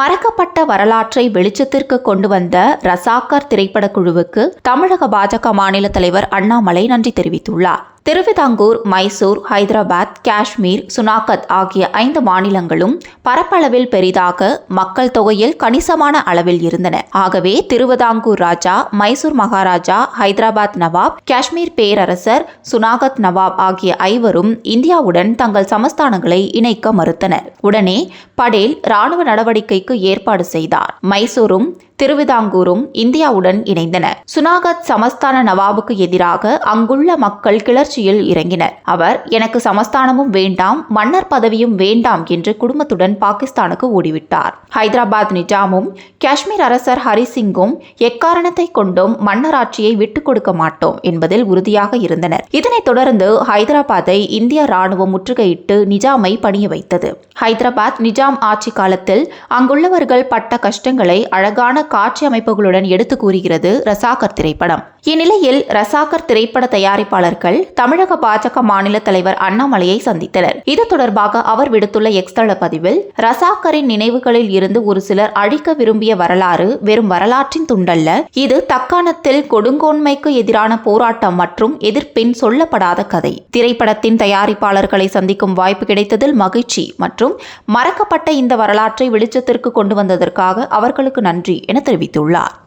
மறக்கப்பட்ட வரலாற்றை வெளிச்சத்திற்கு கொண்டு வந்த ரசாக்கர் திரைப்படக் குழுவுக்கு தமிழக பாஜக மாநில தலைவர் அண்ணாமலை நன்றி தெரிவித்துள்ளார். திருவிதாங்கூர் மைசூர் ஹைதராபாத் காஷ்மீர் சுனாகத் ஆகிய ஐந்து மாநிலங்களும் பரப்பளவில் பெரிதாக மக்கள் தொகையில் கணிசமான அளவில் இருந்தன. ஆகவே திருவிதாங்கூர் ராஜா மைசூர் மகாராஜா ஹைதராபாத் நவாப் காஷ்மீர் பேரரசர் சுனாகத் நவாப் ஆகிய ஐவரும் இந்தியாவுடன் தங்கள் சமஸ்தானங்களை இணைக்க மறுத்தனர். உடனே படேல் ராணுவ நடவடிக்கைக்கு ஏற்பாடு செய்தார். மைசூரும் திருவிதாங்கூரும் இந்தியாவுடன் இணைந்தன. சுனாகத் சமஸ்தான நவாபுக்கு எதிராக அங்குள்ள மக்கள் கிளர்ச்சியில் இறங்கினர். அவர் எனக்கு சமஸ்தானமும் வேண்டாம் மன்னர் பதவியும் வேண்டாம் என்று குடும்பத்துடன் பாகிஸ்தானுக்கு ஓடிவிட்டார். ஹைதராபாத் நிஜாமும் காஷ்மீர் அரசர் ஹரிசிங்கும் எக்காரணத்தை கொண்டும் மன்னராட்சியை விட்டுக் கொடுக்க மாட்டோம் என்பதில் உறுதியாக இருந்தனர். இதனைத் தொடர்ந்து ஹைதராபாத்தை இந்திய ராணுவம் முற்றுகையிட்டு நிஜாமை பணிய வைத்தது. ஹைதராபாத் நிஜாம் ஆட்சி காலத்தில் அங்குள்ளவர்கள் பட்ட கஷ்டங்களை அழகான காட்சி அமைப்புகளுடன் எடுத்து கூறுகிறது ரசாகர் திரைப்படம். இந்நிலையில் ரசாகர் திரைப்பட தயாரிப்பாளர்கள் தமிழக பாஜக மாநில தலைவர் அண்ணாமலையை சந்தித்தனர். இது தொடர்பாக அவர் விடுத்துள்ள எக்ஸ்தள பதிவில் ரசாகரின் நினைவுகளில் இருந்து ஒரு சிலர் அழிக்க விரும்பிய வரலாறு வெறும் வரலாற்றின் துண்டல்ல. இது தக்காணத்தில் கொடுங்கோன்மைக்கு எதிரான போராட்டம் மற்றும் எதிர்ப்பின் சொல்லப்படாத கதை. திரைப்படத்தின் தயாரிப்பாளர்களை சந்திக்கும் வாய்ப்பு கிடைத்ததில் மகிழ்ச்சி மற்றும் மறக்கப்பட்ட இந்த வரலாற்றை வெளிச்சத்திற்கு கொண்டு வந்ததற்காக அவர்களுக்கு நன்றி என தெரிவித்துள்ளார்.